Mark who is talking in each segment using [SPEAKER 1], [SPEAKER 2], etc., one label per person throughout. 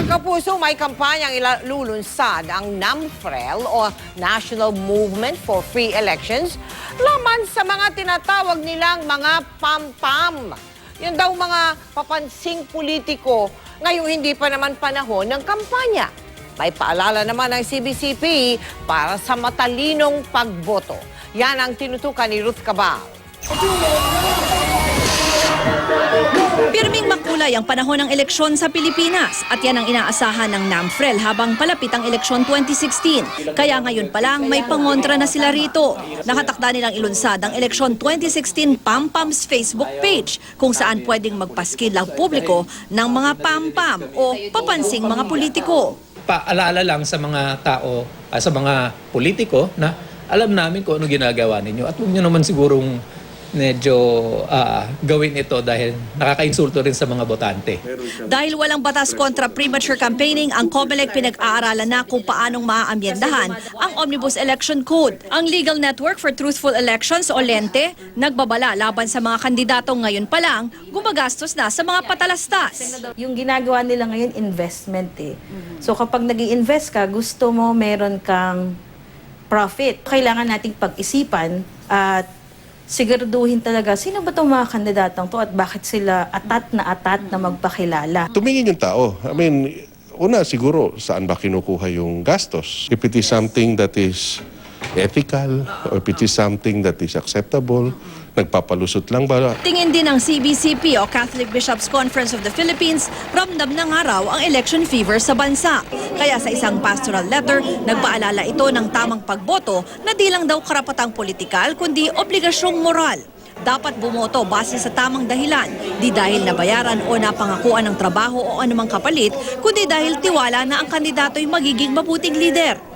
[SPEAKER 1] Mga kapuso, may kampanyang ilulunsad ang NAMFREL o National Movement for Free Elections laman sa mga tinatawag nilang mga pam-pam. Yan daw mga papansing politiko ngayong hindi pa naman panahon ng kampanya. May paalala naman ng CBCP para sa matalinong pagboto. Yan ang tinutukan ni Ruth Cabal.
[SPEAKER 2] Makulay ang panahon ng eleksyon sa Pilipinas at yan ang inaasahan ng NAMFREL habang palapit ang eleksyon 2016. Kaya ngayon pa lang may pangontra na sila rito. Nakatakda nilang ilunsad ang eleksyon 2016 Pampams Facebook page kung saan pwedeng magpaskil ang publiko ng mga pampam o papansing mga politiko.
[SPEAKER 3] paalala lang sa mga tao, ah, sa mga politiko na alam namin kung ano ginagawa ninyo at huwag nyo naman sigurong medyo ah, gawin ito dahil nakakainsulto rin sa mga botante.
[SPEAKER 2] Dahil walang batas kontra premature campaigning, ang COMELEC pinag-aaralan na kung paanong maaamyendahan ang Omnibus Election Code. Ang Legal Network for Truthful Elections o LENTE, nagbabala laban sa mga kandidatong ngayon pa lang, gumagastos na sa mga patalastas.
[SPEAKER 4] Yung ginagawa nila ngayon, investment eh. So kapag nag invest ka, gusto mo meron kang profit. Kailangan nating pag-isipan at siguraduhin talaga sino ba itong mga kandidatong to at bakit sila atat na atat na magpakilala.
[SPEAKER 5] tumingin yung tao. I mean, una siguro, saan ba kinukuha yung gastos? If it is something that is ethical, or if it is something that is acceptable, nagpapalusot lang ba?
[SPEAKER 2] Tingin din ng CBCP o Catholic Bishops Conference of the Philippines, ramdam na nga raw ang election fever sa bansa. Kaya sa isang pastoral letter, nagpaalala ito ng tamang pagboto na di lang daw karapatang politikal kundi obligasyong moral. Dapat bumoto base sa tamang dahilan, di dahil nabayaran o napangakuan ng trabaho o anumang kapalit, kundi dahil tiwala na ang kandidato'y magiging mabuting lider.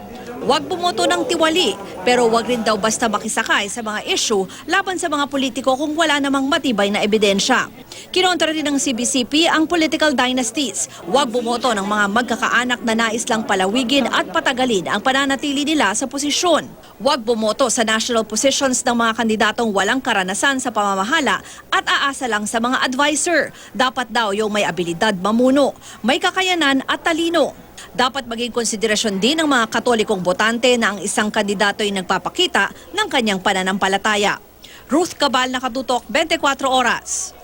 [SPEAKER 2] Huwag bumoto ng tiwali, pero huwag rin daw basta makisakay sa mga issue laban sa mga politiko kung wala namang matibay na ebidensya. Kinontra rin ng CBCP ang political dynasties. Huwag bumoto ng mga magkakaanak na nais lang palawigin at patagalin ang pananatili nila sa posisyon. Huwag bumoto sa national positions ng mga kandidatong walang karanasan sa pamamahala at aasa lang sa mga advisor. Dapat daw yung may abilidad mamuno, may kakayanan at talino. Dapat maging konsiderasyon din ng mga katolikong botante na ang isang kandidato ay nagpapakita ng kanyang pananampalataya. Ruth Cabal, Nakatutok, 24 Oras.